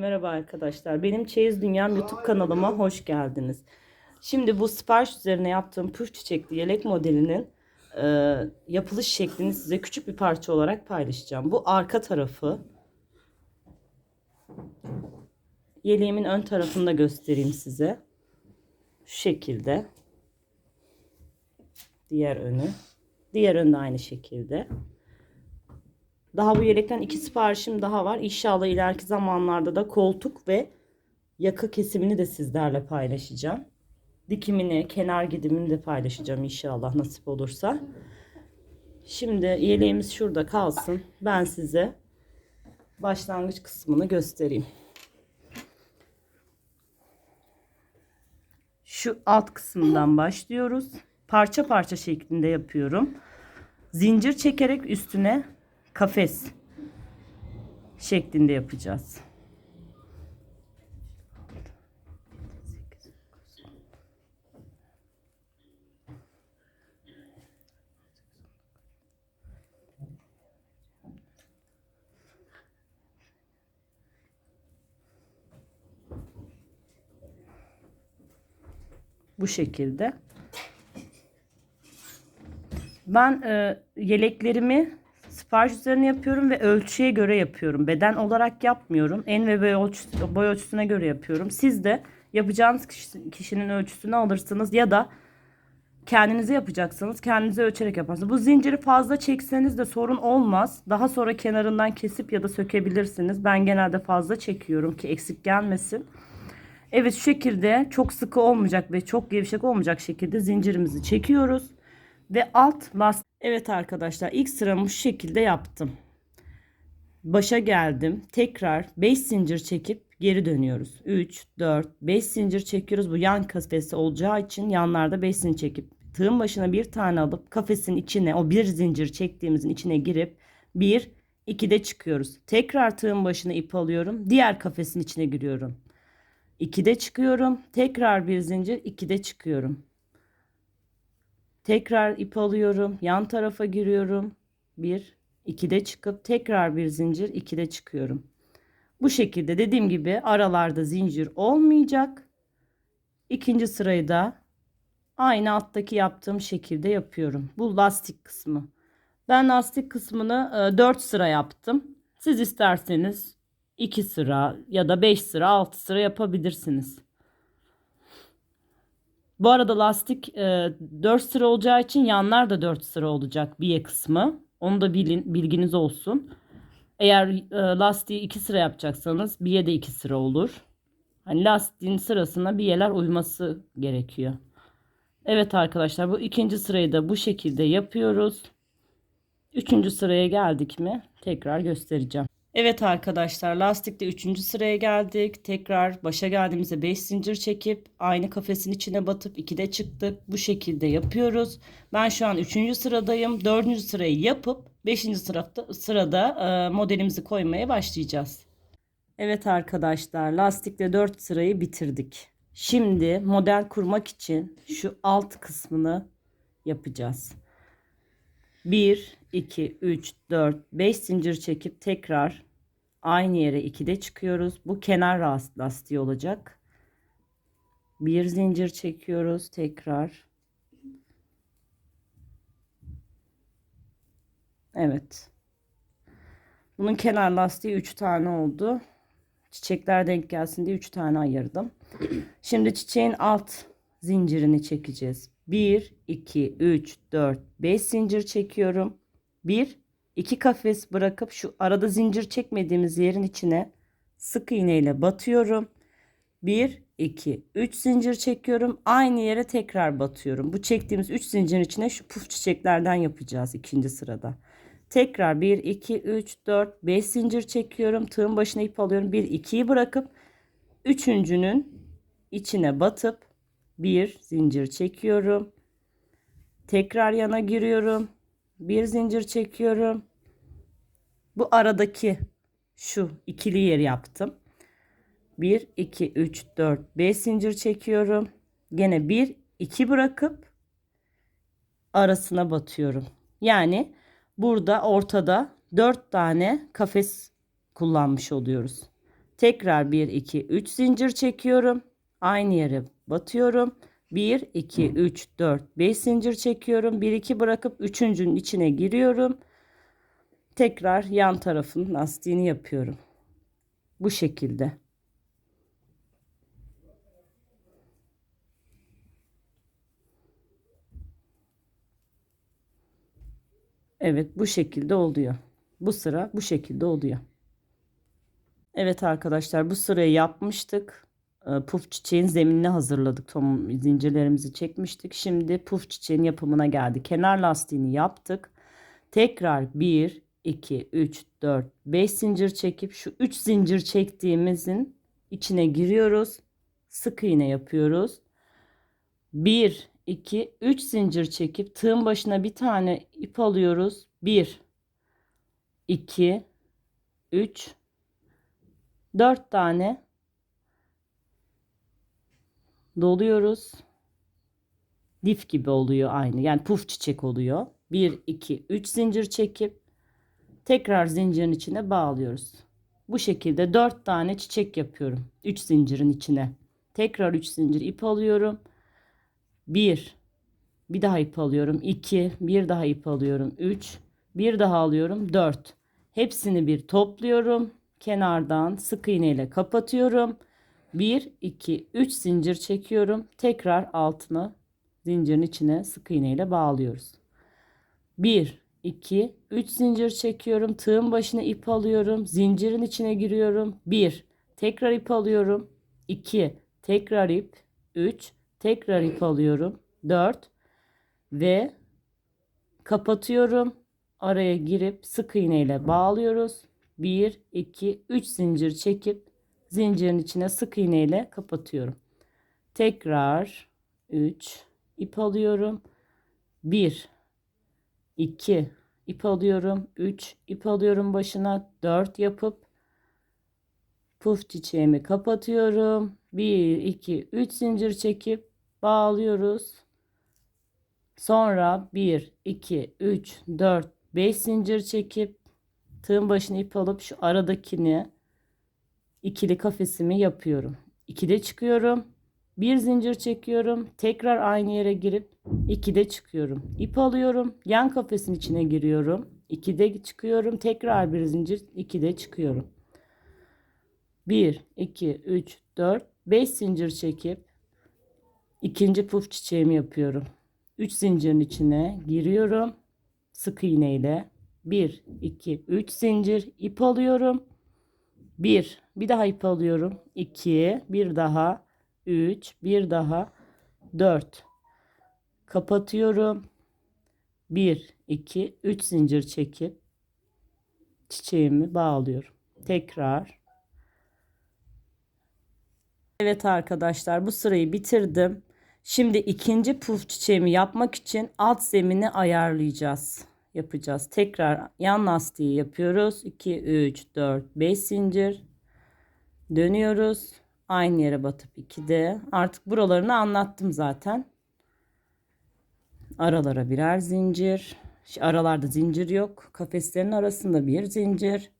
Merhaba arkadaşlar. Benim Çeyiz Dünyam YouTube kanalıma hoş geldiniz. Şimdi bu sipariş üzerine yaptığım püf çiçekli yelek modelinin e, yapılış şeklini size küçük bir parça olarak paylaşacağım. Bu arka tarafı. Yeleğimin ön tarafını da göstereyim size. Şu şekilde. Diğer önü. Diğer ön de aynı şekilde. Daha bu yelekten iki siparişim daha var. İnşallah ileriki zamanlarda da koltuk ve yaka kesimini de sizlerle paylaşacağım. Dikimini, kenar gidimini de paylaşacağım inşallah nasip olursa. Şimdi yeleğimiz şurada kalsın. Ben size başlangıç kısmını göstereyim. Şu alt kısmından başlıyoruz. Parça parça şeklinde yapıyorum. Zincir çekerek üstüne kafes şeklinde yapacağız. Bu şekilde. Ben e, yeleklerimi sipariş üzerine yapıyorum ve ölçüye göre yapıyorum. Beden olarak yapmıyorum. En ve boy, ölçüsü, boy ölçüsüne göre yapıyorum. Siz de yapacağınız kişi, kişinin ölçüsünü alırsınız ya da kendinize yapacaksınız. Kendinize ölçerek yaparsınız. Bu zinciri fazla çekseniz de sorun olmaz. Daha sonra kenarından kesip ya da sökebilirsiniz. Ben genelde fazla çekiyorum ki eksik gelmesin. Evet şu şekilde çok sıkı olmayacak ve çok gevşek olmayacak şekilde zincirimizi çekiyoruz. Ve alt lastik. Evet arkadaşlar ilk sıramı şu şekilde yaptım. Başa geldim. Tekrar 5 zincir çekip geri dönüyoruz. 3, 4, 5 zincir çekiyoruz. Bu yan kafesi olacağı için yanlarda 5 zincir çekip tığın başına bir tane alıp kafesin içine o bir zincir çektiğimizin içine girip 1, 2 de çıkıyoruz. Tekrar tığın başına ip alıyorum. Diğer kafesin içine giriyorum. 2'de çıkıyorum. Tekrar bir zincir 2'de çıkıyorum. Tekrar ip alıyorum. Yan tarafa giriyorum. 1 2'de çıkıp tekrar bir zincir 2'de çıkıyorum. Bu şekilde dediğim gibi aralarda zincir olmayacak. İkinci sırayı da aynı alttaki yaptığım şekilde yapıyorum. Bu lastik kısmı. Ben lastik kısmını 4 sıra yaptım. Siz isterseniz 2 sıra ya da 5 sıra 6 sıra yapabilirsiniz. Bu arada lastik e, 4 sıra olacağı için yanlar da 4 sıra olacak biye kısmı. Onu da bilin, bilginiz olsun. Eğer e, lastiği 2 sıra yapacaksanız biye de 2 sıra olur. Hani lastiğin sırasına biyeler uyması gerekiyor. Evet arkadaşlar bu ikinci sırayı da bu şekilde yapıyoruz. Üçüncü sıraya geldik mi tekrar göstereceğim. Evet arkadaşlar lastikte 3. sıraya geldik. Tekrar başa geldiğimizde 5 zincir çekip aynı kafesin içine batıp 2'de çıktık. Bu şekilde yapıyoruz. Ben şu an 3. sıradayım. 4. sırayı yapıp 5. sırada, sırada e, modelimizi koymaya başlayacağız. Evet arkadaşlar lastikle 4 sırayı bitirdik. Şimdi model kurmak için şu alt kısmını yapacağız. 1, 2, 3, 4, 5 zincir çekip tekrar aynı yere 2'de çıkıyoruz. Bu kenar lastiği olacak. Bir zincir çekiyoruz tekrar. Evet. Bunun kenar lastiği 3 tane oldu. Çiçekler denk gelsin diye 3 tane ayırdım. Şimdi çiçeğin alt zincirini çekeceğiz. 1, 2, 3, 4, 5 zincir çekiyorum. 1, 2 kafes bırakıp şu arada zincir çekmediğimiz yerin içine sık iğne ile batıyorum. 1, 2, 3 zincir çekiyorum. Aynı yere tekrar batıyorum. Bu çektiğimiz 3 zincirin içine şu puf çiçeklerden yapacağız ikinci sırada. Tekrar 1, 2, 3, 4, 5 zincir çekiyorum. Tığın başına ip alıyorum. 1, 2'yi bırakıp üçüncünün içine batıp bir zincir çekiyorum. Tekrar yana giriyorum. Bir zincir çekiyorum. Bu aradaki şu ikili yer yaptım. 1 2 3 4 5 zincir çekiyorum. Gene 1 2 bırakıp arasına batıyorum. Yani burada ortada 4 tane kafes kullanmış oluyoruz. Tekrar 1 2 3 zincir çekiyorum. Aynı yere batıyorum. 1 2 3 4 5 zincir çekiyorum. 1 2 bırakıp üçüncünün içine giriyorum. Tekrar yan tarafın lastiğini yapıyorum. Bu şekilde. Evet bu şekilde oluyor. Bu sıra bu şekilde oluyor. Evet arkadaşlar bu sırayı yapmıştık. Ee, Puf çiçeğin zeminini hazırladık. Tom zincirlerimizi çekmiştik. Şimdi puf çiçeğin yapımına geldi. Kenar lastiğini yaptık. Tekrar 1, 2, 3, 4, 5 zincir çekip şu 3 zincir çektiğimizin içine giriyoruz. Sık iğne yapıyoruz. 1, 2, 3 zincir çekip tığın başına bir tane ip alıyoruz. 1, 2, 3, 4 tane doluyoruz. Dif gibi oluyor aynı. Yani puf çiçek oluyor. 1, 2, 3 zincir çekip tekrar zincirin içine bağlıyoruz. Bu şekilde 4 tane çiçek yapıyorum. 3 zincirin içine. Tekrar 3 zincir ip alıyorum. 1 bir daha ip alıyorum. 2 bir daha ip alıyorum. 3 bir daha alıyorum. 4 hepsini bir topluyorum. Kenardan sık iğne ile kapatıyorum. 1 2 3 zincir çekiyorum. Tekrar altına zincirin içine sık iğne ile bağlıyoruz. 1 2 3 zincir çekiyorum. Tığın başına ip alıyorum. Zincirin içine giriyorum. 1 tekrar ip alıyorum. 2 tekrar ip. 3 tekrar ip alıyorum. 4 ve kapatıyorum. Araya girip sık iğne ile bağlıyoruz. 1 2 3 zincir çekip zincirin içine sık iğne ile kapatıyorum. Tekrar 3 ip alıyorum. 1 2 ip alıyorum. 3 ip alıyorum başına 4 yapıp puf çiçeğimi kapatıyorum. 1 2 3 zincir çekip bağlıyoruz. Sonra 1 2 3 4 5 zincir çekip tığın başına ip alıp şu aradakini ikili kafesimi yapıyorum. 2'de çıkıyorum. Bir zincir çekiyorum. Tekrar aynı yere girip 2'de çıkıyorum. İp alıyorum. Yan kafesin içine giriyorum. 2'de çıkıyorum. Tekrar bir zincir 2'de çıkıyorum. 1 2 3 4 5 zincir çekip ikinci puf çiçeğimi yapıyorum. 3 zincirin içine giriyorum. Sık iğne ile 1 2 3 zincir ip alıyorum. 1 bir daha ip alıyorum. 2 bir daha 3 bir daha 4 kapatıyorum. 1 2 3 zincir çekip çiçeğimi bağlıyorum. Tekrar Evet arkadaşlar bu sırayı bitirdim. Şimdi ikinci puf çiçeğimi yapmak için alt zemini ayarlayacağız. Yapacağız. Tekrar yan lastiği yapıyoruz. 2, 3, 4, 5 zincir. Dönüyoruz. Aynı yere batıp 2'de. Artık buralarını anlattım zaten. Aralara birer zincir. Aralarda zincir yok. Kafeslerin arasında bir zincir.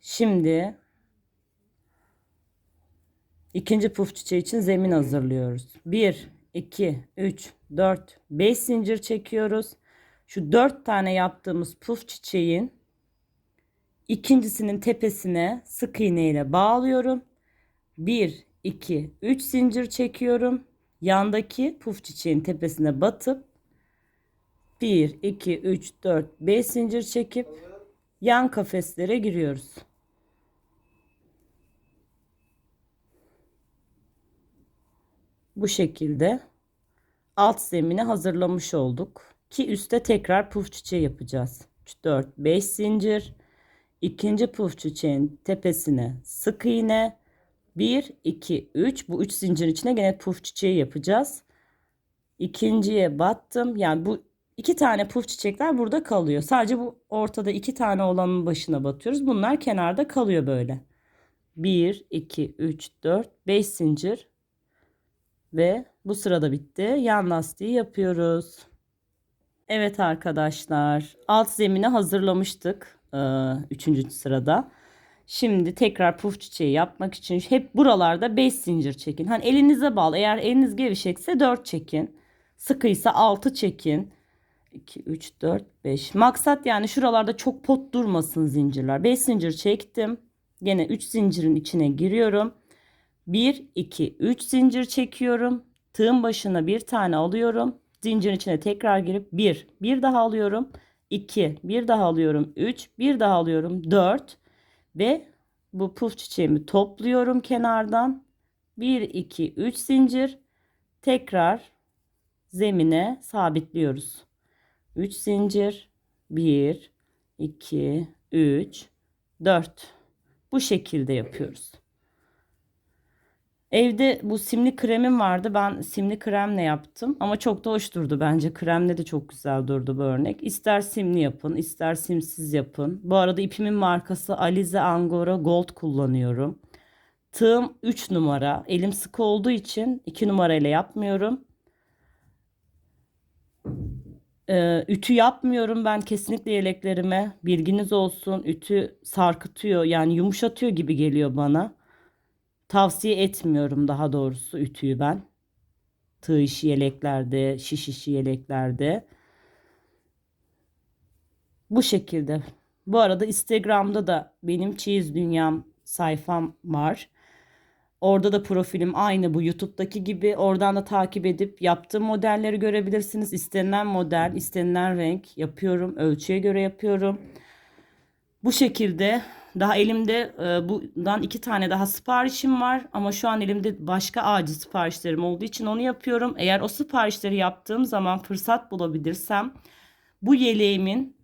Şimdi İkinci puf çiçeği için zemin hazırlıyoruz. 1, 2, 3, 4, 5 zincir çekiyoruz. Şu 4 tane yaptığımız puf çiçeğin ikincisinin tepesine sık iğne ile bağlıyorum. 1, 2, 3 zincir çekiyorum. Yandaki puf çiçeğin tepesine batıp 1, 2, 3, 4, 5 zincir çekip yan kafeslere giriyoruz. bu şekilde alt zemini hazırlamış olduk. Ki üstte tekrar puf çiçeği yapacağız. 3, 4, 5 zincir. İkinci puf çiçeğin tepesine sık iğne. 1, 2, 3. Bu 3 zincirin içine gene puf çiçeği yapacağız. İkinciye battım. Yani bu iki tane puf çiçekler burada kalıyor. Sadece bu ortada iki tane olanın başına batıyoruz. Bunlar kenarda kalıyor böyle. 1, 2, 3, 4, 5 zincir ve bu sırada bitti. Yan lastiği yapıyoruz. Evet arkadaşlar alt zemini hazırlamıştık. Ee, üçüncü sırada. Şimdi tekrar puf çiçeği yapmak için hep buralarda 5 zincir çekin. Hani elinize bağlı. Eğer eliniz gevşekse 4 çekin. Sıkıysa 6 çekin. 2, 3, 4, 5. Maksat yani şuralarda çok pot durmasın zincirler. 5 zincir çektim. Gene 3 zincirin içine giriyorum. 1, 2, 3 zincir çekiyorum. Tığın başına bir tane alıyorum. Zincirin içine tekrar girip 1, bir daha alıyorum. 2, bir daha alıyorum. 3, bir daha alıyorum. 4 ve bu puf çiçeğimi topluyorum kenardan. 1, 2, 3 zincir. Tekrar zemine sabitliyoruz. 3 zincir. 1, 2, 3, 4. Bu şekilde yapıyoruz. Evde bu simli kremim vardı. Ben simli kremle yaptım. Ama çok da hoş durdu bence. Kremle de çok güzel durdu bu örnek. İster simli yapın, ister simsiz yapın. Bu arada ipimin markası Alize Angora Gold kullanıyorum. Tığım 3 numara. Elim sıkı olduğu için 2 numarayla yapmıyorum. Ee, ütü yapmıyorum ben kesinlikle yeleklerime. Bilginiz olsun. Ütü sarkıtıyor yani yumuşatıyor gibi geliyor bana. Tavsiye etmiyorum daha doğrusu ütüyü ben. Tığ işi yeleklerde, şiş işi yeleklerde. Bu şekilde. Bu arada Instagram'da da benim Çeyiz Dünyam sayfam var. Orada da profilim aynı bu YouTube'daki gibi. Oradan da takip edip yaptığım modelleri görebilirsiniz. İstenilen model, istenilen renk yapıyorum. Ölçüye göre yapıyorum. Bu şekilde daha elimde e, bundan iki tane daha siparişim var. Ama şu an elimde başka acil siparişlerim olduğu için onu yapıyorum. Eğer o siparişleri yaptığım zaman fırsat bulabilirsem bu yeleğimin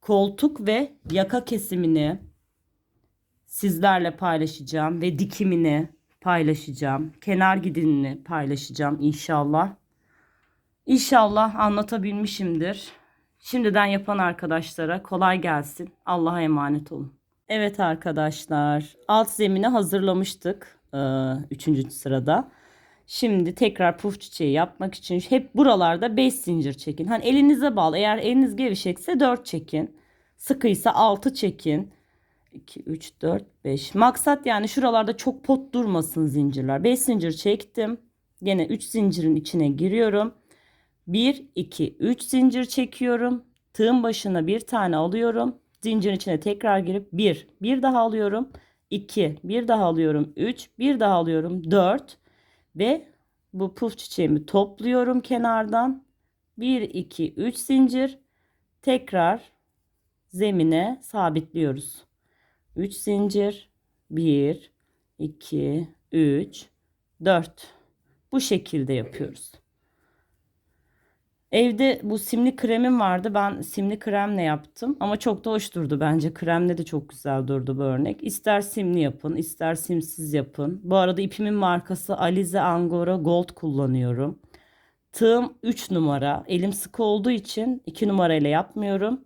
koltuk ve yaka kesimini sizlerle paylaşacağım ve dikimini paylaşacağım. Kenar gidinini paylaşacağım inşallah. İnşallah anlatabilmişimdir. Şimdiden yapan arkadaşlara kolay gelsin. Allah'a emanet olun. Evet arkadaşlar alt zemini hazırlamıştık. Ee, üçüncü sırada. Şimdi tekrar puf çiçeği yapmak için hep buralarda 5 zincir çekin. Hani elinize bağlı. Eğer eliniz gevşekse 4 çekin. Sıkıysa 6 çekin. 2, 3, 4, 5. Maksat yani şuralarda çok pot durmasın zincirler. 5 zincir çektim. Gene 3 zincirin içine giriyorum. 1, 2, 3 zincir çekiyorum. Tığın başına bir tane alıyorum. Zincirin içine tekrar girip 1, bir daha alıyorum. 2, bir daha alıyorum. 3, bir daha alıyorum. 4 ve bu puf çiçeğimi topluyorum kenardan. 1, 2, 3 zincir. Tekrar zemine sabitliyoruz. 3 zincir 1 2 3 4 bu şekilde yapıyoruz. Evde bu simli kremim vardı. Ben simli kremle yaptım ama çok da hoş durdu bence. Kremle de çok güzel durdu bu örnek. İster simli yapın, ister simsiz yapın. Bu arada ipimin markası Alize Angora Gold kullanıyorum. Tığım 3 numara. Elim sıkı olduğu için 2 numarayla yapmıyorum.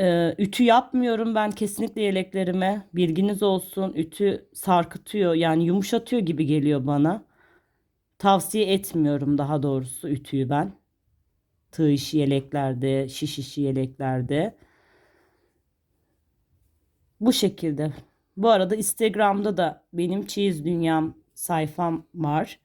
Ee, ütü yapmıyorum ben kesinlikle yeleklerime. Bilginiz olsun. Ütü sarkıtıyor yani yumuşatıyor gibi geliyor bana. Tavsiye etmiyorum daha doğrusu ütüyü ben. Tığ işi yeleklerde, şiş işi yeleklerde. Bu şekilde. Bu arada Instagram'da da benim Çeyiz Dünyam sayfam var.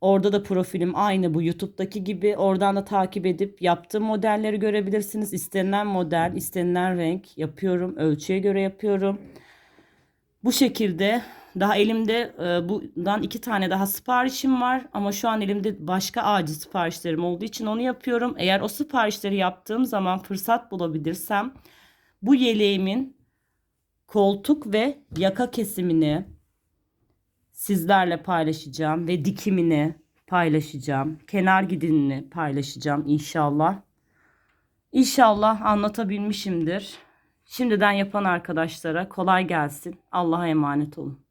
Orada da profilim aynı bu YouTube'daki gibi. Oradan da takip edip yaptığım modelleri görebilirsiniz. İstenilen model, istenilen renk yapıyorum. Ölçüye göre yapıyorum. Bu şekilde daha elimde e, bundan iki tane daha siparişim var. Ama şu an elimde başka acil siparişlerim olduğu için onu yapıyorum. Eğer o siparişleri yaptığım zaman fırsat bulabilirsem bu yeleğimin koltuk ve yaka kesimini sizlerle paylaşacağım ve dikimini paylaşacağım. Kenar gidinini paylaşacağım inşallah. İnşallah anlatabilmişimdir. Şimdiden yapan arkadaşlara kolay gelsin. Allah'a emanet olun.